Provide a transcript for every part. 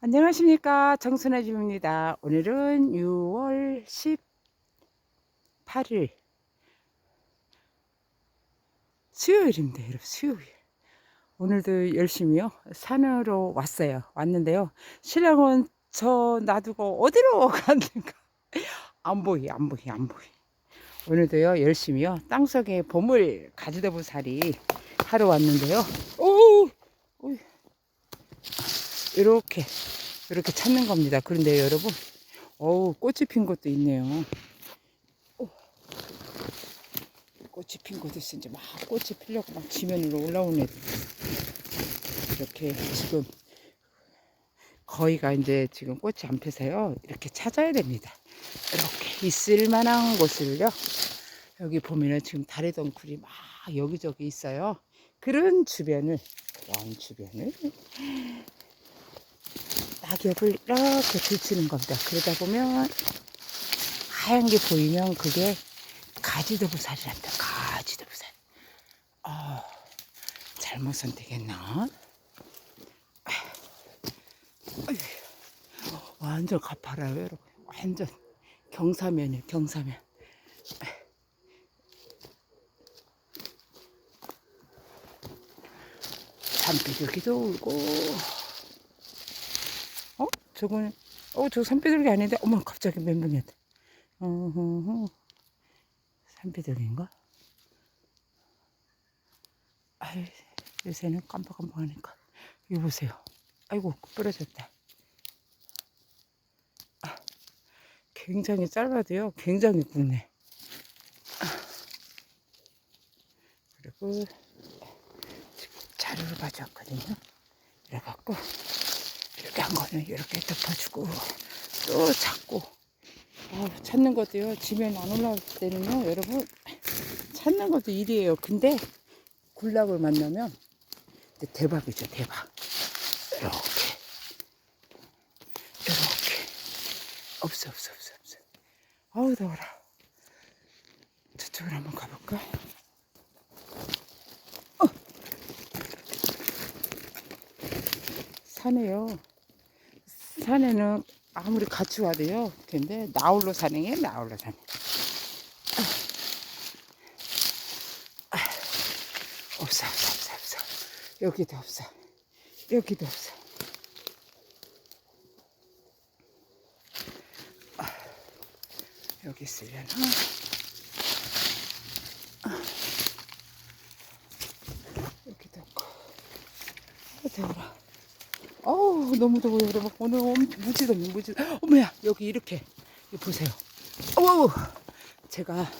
안녕하십니까 정순아 집입니다. 오늘은 6월 18일 수요일입니다. 여러분 수요일. 오늘도 열심히요 산으로 왔어요. 왔는데요. 신랑은 저 놔두고 어디로 갔는가 안 보이 안 보이 안 보이. 오늘도요 열심히요 땅속에 보물 가지다 보살이 하러 왔는데요. 오, 오 이렇게 이렇게 찾는 겁니다. 그런데 여러분, 어우 꽃이 핀 것도 있네요. 오, 꽃이 핀 것도 있어 이제 막 꽃이 피려고 막 지면으로 올라오는 애들. 이렇게 지금 거의가 이제 지금 꽃이 안 펴서요. 이렇게 찾아야 됩니다. 이렇게 있을 만한 곳을요. 여기 보면은 지금 다리 덩쿨이 막 여기저기 있어요. 그런 주변을 그런 주변을 낙엽을 이렇게 들치는 겁니다. 그러다 보면 하얀 게 보이면 그게 가지도부살이란다. 가지도부살. 어, 잘못 선택했나? 완전 가파라요, 여러분. 완전 경사면이에요, 경사면. 산비둘기도 울고 어? 저거는 어, 저 산비둘기 아닌데 어머 갑자기 멘붕이었다. 어허허. 산비둘기인가? 아이, 요새는 깜빡깜빡하니까. 이거 보세요. 아이고, 부러졌다. 아, 굉장히 짧아도요, 굉장히 굵네. 아, 그리고 자료를 가져왔거든요. 이렇게 한 거는 이렇게 덮어주고, 또 찾고, 아, 찾는 것도요, 지면 안 올라올 때는요, 여러분, 찾는 것도 일이에요. 근데, 굴락을 만나면, 대박이죠, 대박. 이렇게. 이렇게. 없어, 없어, 없어, 없어. 아우, 더워라. 저쪽으로 한번 가볼까? 어! 산에요. 산에는 아무리 같이 와도요. 근데 나홀로 산행해, 나홀로 산행. 없어, 없어, 없어, 없어. 여기도 없어. 여기도 없어. 아, 여기 있으려나? 아, 여기도 없고. 아, 더워라. 어우, 너무 더워요, 여러분. 오늘 엄- 무지덥네, 무지. 어머야, 여기 이렇게. 이거 보세요. 어우, 제가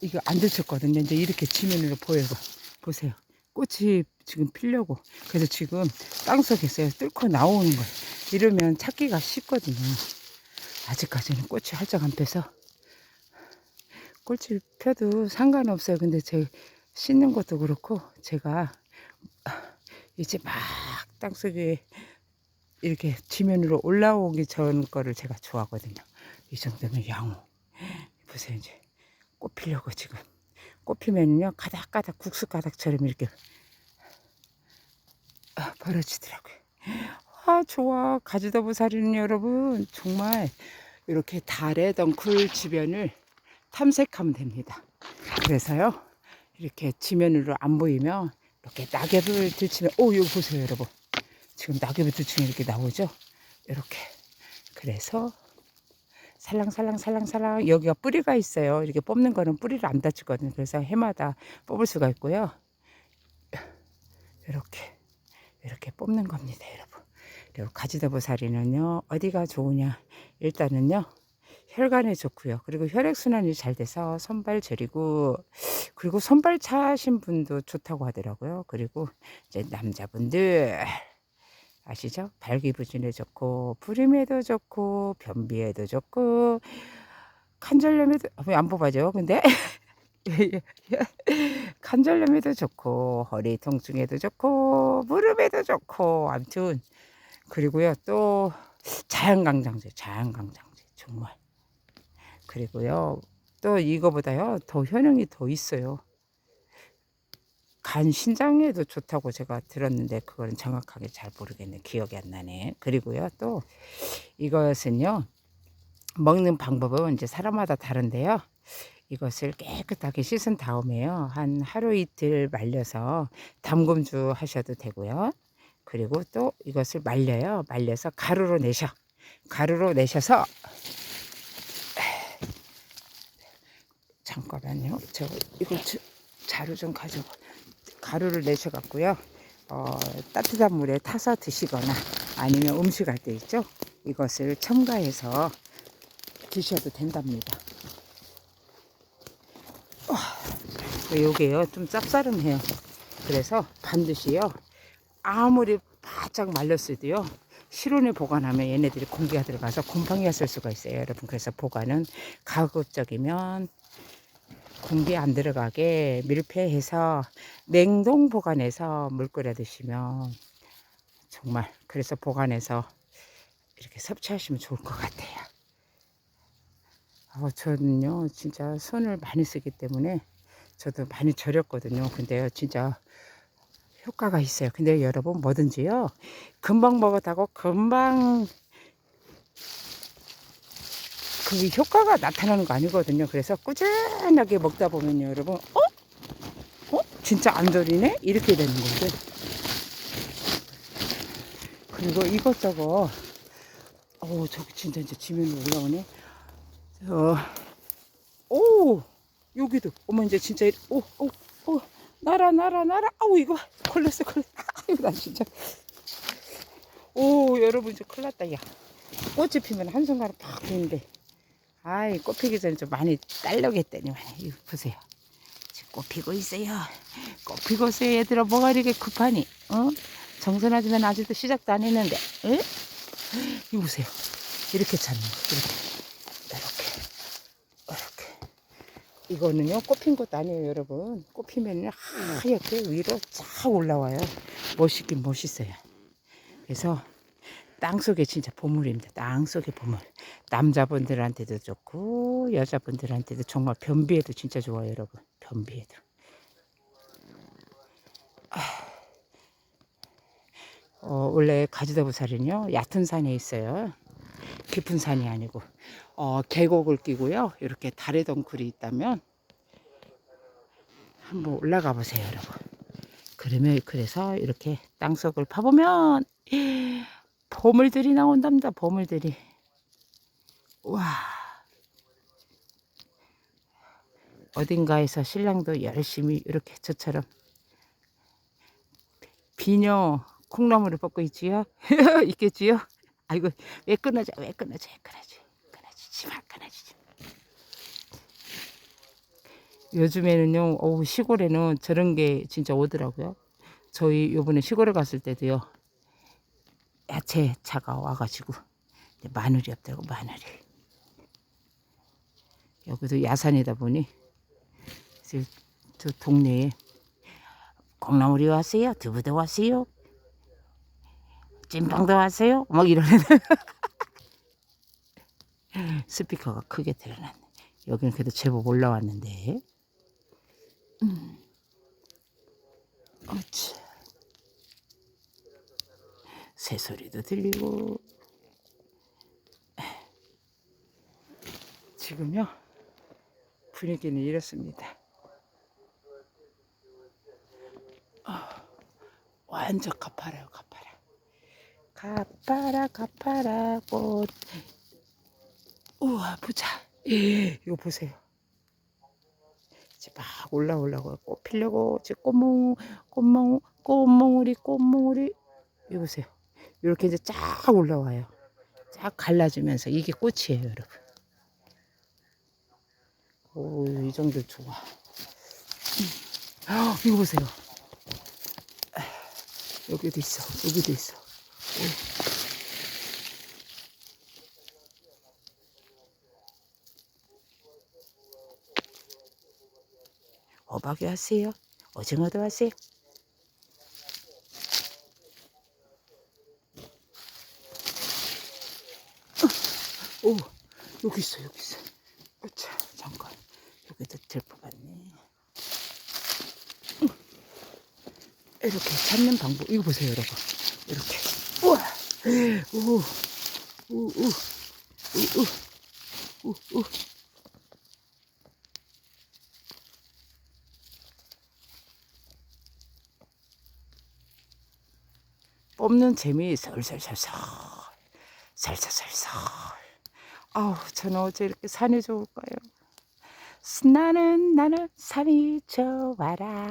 이거 안 들쳤거든요. 이제 이렇게 지면으로 보여요. 보세요. 꽃이 지금 피려고. 그래서 지금 땅속에서 뚫고 나오는 거예요. 이러면 찾기가 쉽거든요. 아직까지는 꽃이 활짝 안 펴서 꽃이 펴도 상관없어요. 근데 제 씻는 것도 그렇고 제가 이제 막 땅속에 이렇게 지면으로 올라오기 전 거를 제가 좋아하거든요. 이 정도면 양호. 보세요 이제 꽃 피려고 지금 꽃 피면은요 가닥가닥 국수 가닥처럼 이렇게 아, 벌어지더라고요. 아 좋아 가지더부살이는 여러분 정말 이렇게 달의 덩쿨 주변을 탐색하면 됩니다. 그래서요 이렇게 지면으로 안 보이면 이렇게 낙엽을 들치면 오 여기 보세요 여러분 지금 낙엽을 들치면 이렇게 나오죠 이렇게 그래서 살랑살랑 살랑살랑 여기가 뿌리가 있어요. 이렇게 뽑는 거는 뿌리를 안 다치거든요. 그래서 해마다 뽑을 수가 있고요. 이렇게 이렇게 뽑는 겁니다, 여러분. 그리고 가지더보살이는요 어디가 좋으냐? 일단은요 혈관에 좋고요. 그리고 혈액 순환이 잘 돼서 손발 저리고 그리고 손발 차신 분도 좋다고 하더라고요. 그리고 이제 남자분들 아시죠? 발기부진에 좋고 불임에도 좋고 변비에도 좋고 관절염에도 왜안 뽑아져? 근데 관절염에도 좋고 허리 통증에도 좋고 무릎에도 좋고 아무튼 그리고요 또 자연강장제 자연강장제 정말 그리고요 또 이거보다요 더 효능이 더 있어요 간 신장에도 좋다고 제가 들었는데 그거는 정확하게 잘 모르겠네. 기억이 안 나네. 그리고요 또 이것은요 먹는 방법은 이제 사람마다 다른데요. 이것을 깨끗하게 씻은 다음에요. 한 하루 이틀 말려서 담금주 하셔도 되고요. 그리고 또 이것을 말려요. 말려서 가루로 내셔. 가루로 내셔서 잠깐만요. 저 이거 저- 자루 좀 가지고 가루를 내셔 갖고요. 어, 따뜻한 물에 타서 드시거나 아니면 음식할 때 있죠. 이것을 첨가해서 드셔도 된답니다. 어, 요게요 좀 짭짤해요. 그래서 반드시요 아무리 바짝 말렸어도요 실온에 보관하면 얘네들이 공기가 들어가서 곰팡이가 쓸 수가 있어요 여러분 그래서 보관은 가급적이면 공기 안 들어가게 밀폐해서 냉동 보관해서 물 끓여 드시면 정말 그래서 보관해서 이렇게 섭취하시면 좋을 것 같아요. 어, 저는요 진짜 손을 많이 쓰기 때문에 저도 많이 절였거든요. 근데요 진짜 효과가 있어요. 근데 여러분 뭐든지요 금방 먹었다고 금방 그 효과가 나타나는 거 아니거든요. 그래서 꾸준하게 먹다 보면요, 여러분, 어? 어? 진짜 안 절이네? 이렇게 되는 거죠. 그리고 이것저것, 어우, 저기 진짜 이제 지면으로 올라오네. 어, 오! 여기도, 어머, 이제 진짜, 이- 오, 오, 오, 날아, 날아, 날아. 아우, 이거, 걸렸어, 걸렸어. 아유, 나 진짜. 오, 여러분, 이제 큰일 났다, 야. 꽃이 피면 한순간에 팍 피는데. 아이 꽃 피기 전에 좀 많이 딸려고 했더니만 이거 보세요. 지금 꽃 피고 있어요. 꽃 피고 있어요. 얘들아 뭐가 이렇게 급하니? 어? 정선하지만 아직도 시작도 안 했는데 에? 이거 보세요. 이렇게 찾는 거 이렇게. 이렇게. 이렇게. 이거는요 꽃핀 것도 아니에요 여러분. 꽃 피면요 하얗게 위로 쫙 올라와요. 멋있긴 멋있어요. 그래서 땅 속에 진짜 보물입니다. 땅속의 보물. 남자분들한테도 좋고 여자분들한테도 정말 변비에도 진짜 좋아요, 여러분. 변비에도. 아. 어, 원래 가지더부살은요 얕은 산에 있어요. 깊은 산이 아니고 어, 계곡을 끼고요. 이렇게 달의 덩굴이 있다면 한번 올라가 보세요, 여러분. 그러면 그래서 이렇게 땅속을 파보면 보물들이 나온답니다. 보물들이. 와. 어딘가에서 신랑도 열심히 이렇게 저처럼 비녀 콩나물을 뻗고 있지요. 있겠지요. 아이고 왜 끊어져? 왜 끊어져? 왜 끊어지? 끊어지지 마, 끊어지지. 마. 요즘에는요, 어우, 시골에는 저런 게 진짜 오더라고요. 저희 요번에 시골에 갔을 때도요, 야채 차가 와가지고 마늘이 없더라고 마늘이 여기도 야산이다 보니 저 동네에 콩나물이 왔어요. 두부도 왔어요. 찐빵도 왔어요. 막 이러는 스피커가 크게 드러났네. 여기는 그래도 제법 올라왔는데. 음. 어차. 새소리도 들리고. 지금요 분위기는 이렇습니다. 아, 완전 가파라요 가파라 가파라 가파라 꽃 우와 보자 예, 이거 보세요 이제 막 올라오려고 꽃 피려고 이제 꽃몽 꽃몽 꽃몽우리 꽃몽우리 이거 보세요 이렇게 이제 쫙 올라와요. 쫙 갈라지면서 이게 꽃이에요, 여러분. 오, 이 정도 좋아. 헉, 이거 보세요. 여기도 있어, 여기도 있어. 호박이 왔어요. 오징어도 왔어요. 오, 여기 있어, 여기 있어. 어차, 잠깐. 여기도 들것 같네. 이렇게 잡는 방법. 이거 보세요, 여러분. 이렇게. 우와. 우, 우, 우, 우, 우, 우, 우. 뽑는 재미 설설설설 설설설설 아우 저는 어째 이렇게 산이 좋을까요 나는 나는 산이 좋아라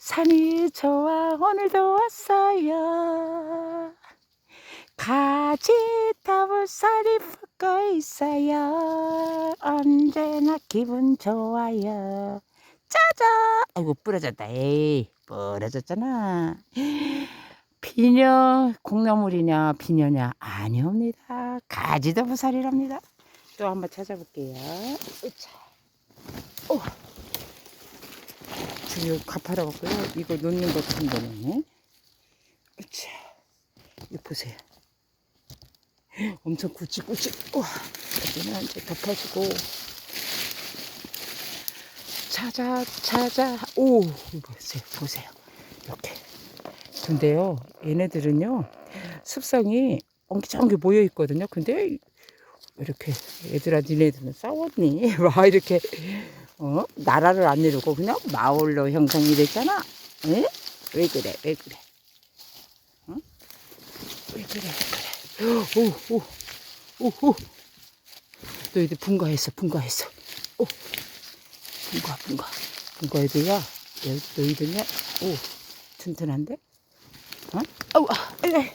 산이 좋아 오늘도 왔어요. 가지 더블 살이 붙고 있어요. 언제나 기분 좋아요. 짜잔! 아이고 부러졌다. 에이 부러졌잖아. 비녀 콩나물이냐 비녀냐? 아니옵니다. 가지더부살이랍니다. 또 한번 찾아볼게요. 으차. 오. 지금 가파라 갖고요? 이거 놓는 것도 힘드네. 으차. 이거 보세요. 엄청 굵직굵직. 우와. 여기는 이제 덮어주고. 찾아 찾아 오 이거 보세요 보세요. 이렇게. 근데요 얘네들은요 습성이 엉키정키 모여 있거든요. 근데 이렇게 얘들아 니네들은 싸웠니? 막 이렇게 어? 나라를 안 이루고 그냥 마을로 형성이 됐잖아. 에? 왜 그래? 왜 그래? 응? 왜 그래? 왜 그래? 오오 오오. 너희들 분가했어 분가했어. 오. 분가 분가. 분가 애들야 여- 너희들냐? 오. 튼튼한데? 어? 아우 아, 에이.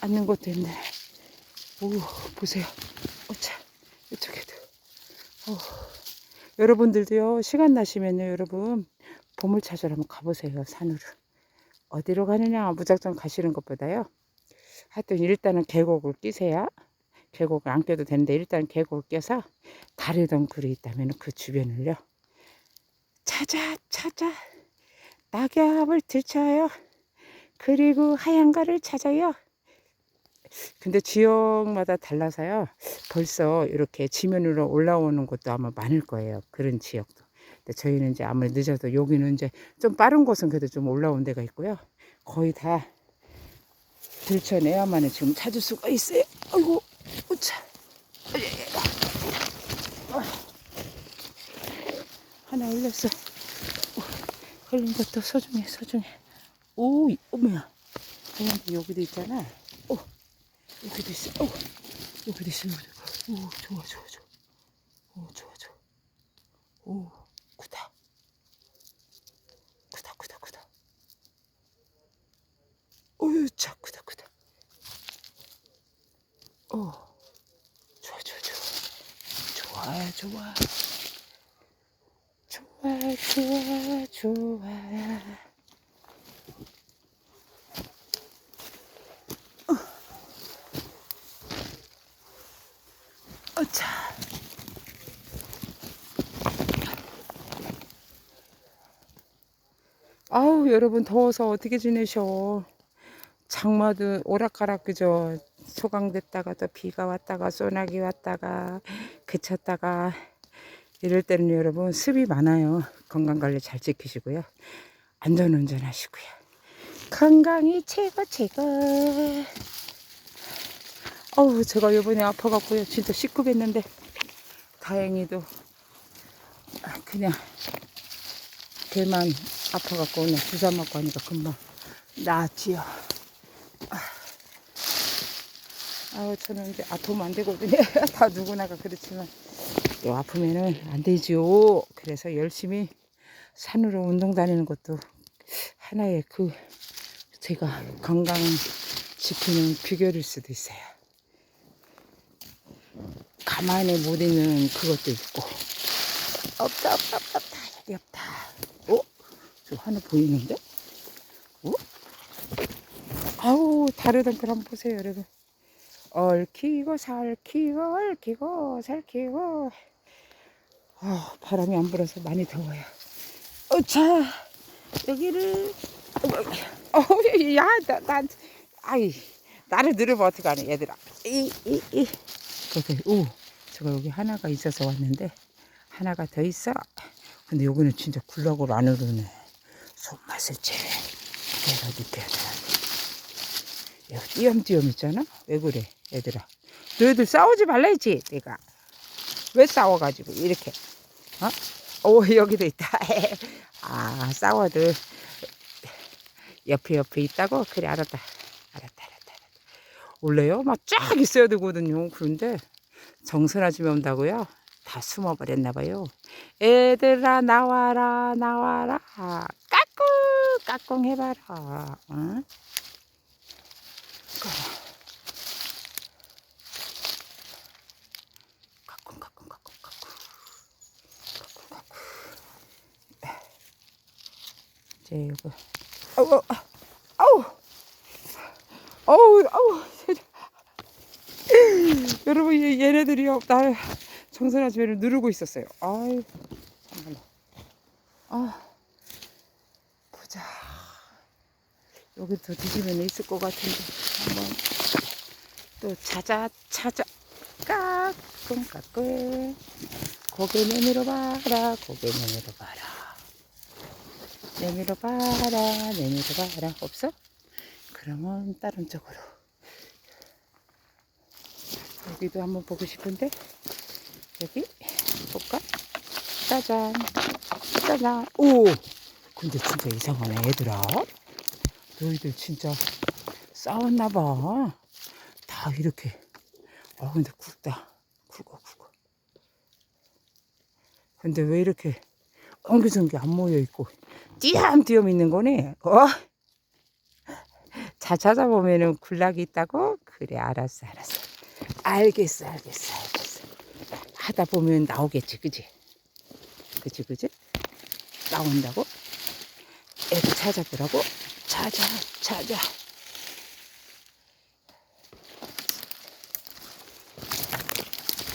앉는 것도 힘드네. 오 보세요. 어차. 이쪽에도. 오. 여러분들도요 시간 나시면요 여러분 보물 찾으러 한번 가보세요 산으로. 어디로 가느냐 무작정 가시는 것보다요. 하여튼 일단은 계곡을 끼세요. 계곡을 안 껴도 되는데 일단 계곡을 껴서 다리던 굴이 있다면 그 주변을요. 찾아 찾아. 낙엽을 들쳐요. 그리고 하얀가를 찾아요 근데 지역마다 달라서요. 벌써 이렇게 지면으로 올라오는 곳도 아마 많을 거예요 그런 지역도. 근데 저희는 이제 아무리 늦어도 여기는 이제 좀 빠른 곳은 그래도 좀 올라온 데가 있고요. 거의 다 들춰내야만 지금 찾을 수가 있어요. 아이고 우차. 하나 올렸어. 오, 걸린 것도 소중해 소중해. 오 어머야. 여기도 있잖아. 오 여기도 있어. 어, 여기도 있어. 여기도. 오, 좋아, 좋아, 좋아. 오, 좋아, 좋아. 오, 크다. 크다, 크다, 크다. 오유, 차, 크다, 크다. 어, 좋아, 좋아, 좋아. 좋아, 좋아. 좋아, 좋아, 좋아. 아우 여러분 더워서 어떻게 지내셔? 장마도 오락가락 그죠? 소강됐다가 또 비가 왔다가 소나기 왔다가 그쳤다가 이럴 때는 여러분 습이 많아요. 건강관리 잘 지키시고요. 안전운전 하시고요. 건강이 최고 최고. 어우 제가 이번에 아파갖고요. 진짜 시급했는데. 다행히도 아, 그냥 배만 아파갖고 오늘 주사 맞고 하니까 금방 나았지요. 아. 아우 저는 이제 아프면 안 되거든요. 다 누구나가 그렇지만. 또 아프면은 안 되지요. 그래서 열심히 산으로 운동 다니는 것도 하나의 그 제가 건강 지키는 비결일 수도 있어요. 가만히 못 있는 그것도 있고. 없다 없다 없다 없다 여기 없다. 어? 저 하나 보이는데? 어? 아우 다르던 걸 한번 보세요 여러분. 얽히고 살키고 얽히고 살키고. 아 바람이 안 불어서 많이 더워요. 어차 여기를 어우 야나 난 아이 나를 늘으면 어떡하네 얘들아. 이 이이. 그래 오. 제가 여기 하나가 있어서 왔는데 하나가 더 있어. 근데 여기는 진짜 굴락을 안 오르네 손맛을 제대로 느껴야 돼. 여기 띄엄띄엄 있잖아? 왜 그래, 얘들아? 너희들 싸우지 말라 했지, 내가. 왜 싸워가지고, 이렇게. 어? 오, 여기도 있다. 아, 싸워도 옆에 옆에 있다고? 그래, 알았다. 알았다, 알았다, 알았다. 원래요? 막 쫙 있어야 되거든요. 그런데 정선아 집에 온다고요? 다 숨어버렸나 봐요. 애들아, 나와라, 나와라. 까꿍, 해봐라. 응? 이거. 아우, 아우, 아우, 아우. 여러분, 얘- 얘네들이요, 나 정선아 집에를 누르고 있었어요. 아유, 정말로. 아, 보자. 여기 더 뒤지면 있을 것 같은데, 한번 또 찾아, 찾아. 까꿍, 까꿍. 고개 내밀어 봐라, 고개 내밀어 봐라. 내밀어 봐라, 내밀어 봐라. 없어? 그러면 다른 쪽으로. 여기도 한번 보고 싶은데, 여기 볼까? 짜잔, 짜잔. 오! 근데 진짜 이상하네, 얘들아. 너희들 진짜 싸웠나봐. 다 이렇게. 어, 근데 굵다. 굵어, 굵어. 근데 왜 이렇게 엉기성기 안 모여 있고 띄엄띄엄 있는 거네? 어? 자 찾아보면은 군락이 있다고? 그래 알았어 알았어 알겠어 알겠어 알겠어 하다 보면 나오겠지 그지? 그지 그지? 나온다고? 애들 찾아보라고? 찾아 찾아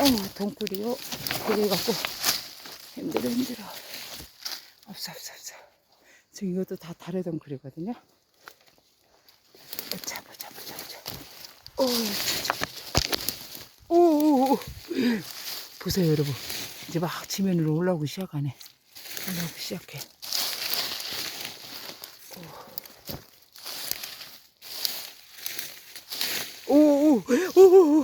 어우 동굴이요? 고개 갖고 힘들어 힘들어. 없어 없어 없어. 지금 이것도 다 다른 동굴이거든요. 보자 보자 보자 보자 오오오 보세요 여러분. 이제 막 지면으로 올라오기 시작하네. 올라오기 시작해 오오오오오오오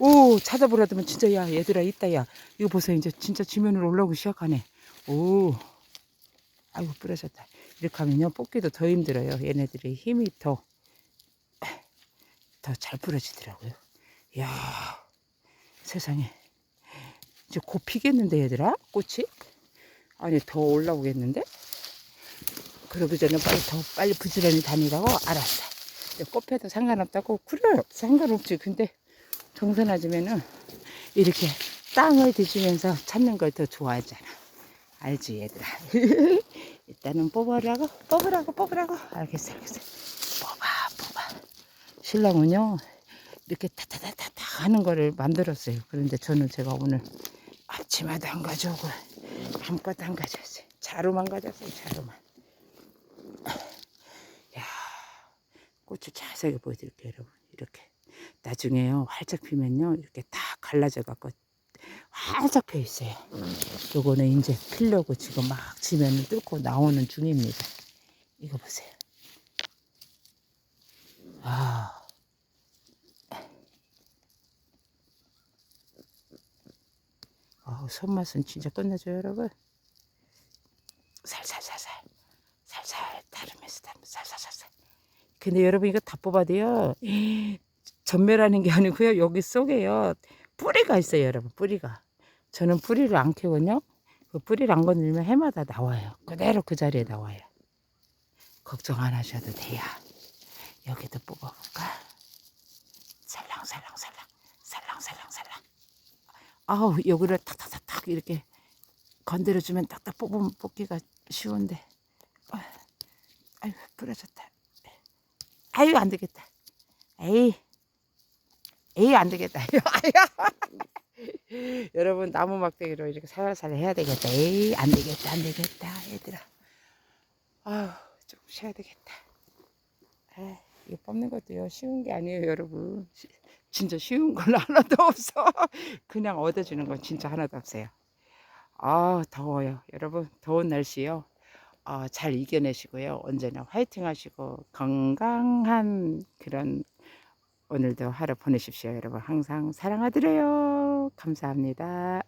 오 찾아보라더면 진짜 야 얘들아 있다 야 이거 보세요 이제 진짜 지면으로 올라오기 시작하네 오 아이고 부러졌다 이렇게 하면요 뽑기도 더 힘들어요 얘네들이 힘이 더 더 잘 부러지더라고요 야 세상에 이제 곧 피겠는데 얘들아 꽃이 아니 더 올라오겠는데 그러기 전에 빨리 더 빨리 부지런히 다니라고 알았어 꽃패도 상관없다고 그래. 상관없지. 근데 정선아지면은 이렇게 땅을 뒤지면서 찾는 걸 더 좋아하잖아. 알지 얘들아? 일단은 뽑으라고 뽑으라고 뽑으라고. 알겠어 알겠어. 뽑아 뽑아. 신랑은요 이렇게 타타타타타 하는 거를 만들었어요. 그런데 저는 제가 오늘 앞치마도 안 가져오고 아무것도 안 가져왔어요. 자루만 가져왔어요 자루만 꽃을 자세하게 보여드릴게요 여러분. 이렇게. 나중에요 활짝 피면요 이렇게 다 갈라져 갖고 활짝 펴 있어요. 요거는 이제 피려고 지금 막 지면을 뚫고 나오는 중입니다. 이거 보세요. 아. 아우, 손맛은 진짜 끝내줘요 여러분. 살살살살. 살살 다르면서 살살살살 근데 여러분 이거 다 뽑아도요 전멸하는 게 아니고요. 여기 속에요. 뿌리가 있어요 여러분 뿌리가. 저는 뿌리를 안 캐거든요. 그 뿌리를 안 건들면 해마다 나와요. 그대로 그 자리에 나와요. 걱정 안 하셔도 돼요. 여기도 뽑아볼까? 살랑살랑살랑 살랑살랑살랑. 아우 여기를 탁탁탁탁 이렇게 건드려주면 딱딱 뽑으면 뽑기가 쉬운데. 아, 아유 부러졌다 아유 안 되겠다. 에이 에이 안 되겠다. 여러분 나무 막대기로 이렇게 살살 해야 되겠다. 에이 안 되겠다 안 되겠다 얘들아. 아유 좀 쉬어야 되겠다. 아, 이거 뽑는 것도요 쉬운 게 아니에요 여러분. 시- 진짜 쉬운 건 하나도 없어. 그냥 얻어주는 건 진짜 하나도 없어요. 아, 더워요. 여러분, 더운 날씨요. 아, 잘 이겨내시고요. 언제나 화이팅 하시고 건강한 그런 오늘도 하루 보내십시오. 여러분, 항상 사랑하드려요. 감사합니다.